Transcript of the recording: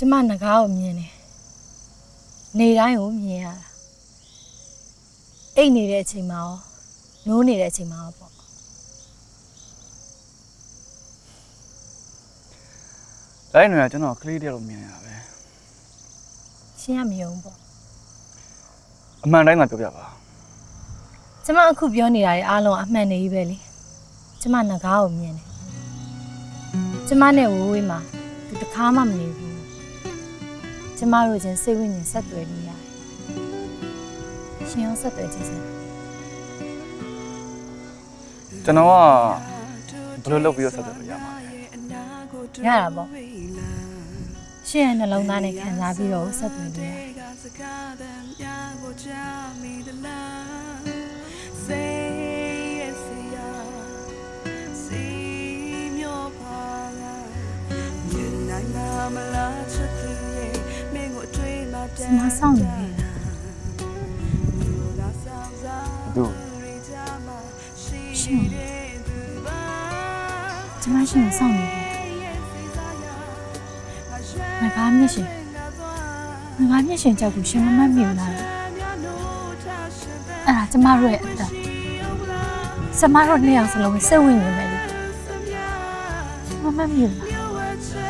ကျမငကားကိုမြင်တယ်နေတိုင်းကိုမြင်ရတာအိတ်နေတဲ့အချိန်မှာရောနိုးနေတဲ့အချိန်မှာရောပေါ့တိုင်းနေကကျွန်တော်ကလေးတယောက်လိုမြင်နေတာပဲရှင်းရမယုံပေါ့အမှန်တိုင်းသာပြောပြပါကျမအခုပြောနေတာတွေအားလုံးအမှန်နေကြီးပဲလေကျမငကားကိုမြင်တယ်ကျမနဲ့ဝိုးဝေးမှာသူတစ်ခါမှမနေဘူး ကျမတို့ချင်းစိတ်ဝိညာဉ်ဆက်သွယ်နေရတယ်ရှင်ရောဆက်သွယ်ကြည့်စမ်းကျွန်တော်ကဘယ်လိုလုပ်ပြီးတော့ဆက်သွယ်လို့ရမှာလဲရတာပေါ့ရှင့်ရဲ့နှလုံးသားနဲ့ခံစားပြီးတော့ဆက်သွယ်လို့ရတယ်ကျ မစောင့်နေတယ်သူရှင်ကျမရှင်ကိုစောင့်နေတယ်ငါကားမျက်ရှင်ငါကားမျက်ရှင်ကြောက်ကိုရှင်မမတ်မိဘူးလားအဲ့ဒါကျမတို့ရဲ့အသက်ကျမတို့နှစ်ယောက်စလုံးစိတ်ဝင်နေမယ်လေရှင်မမတ်မိဘူးလား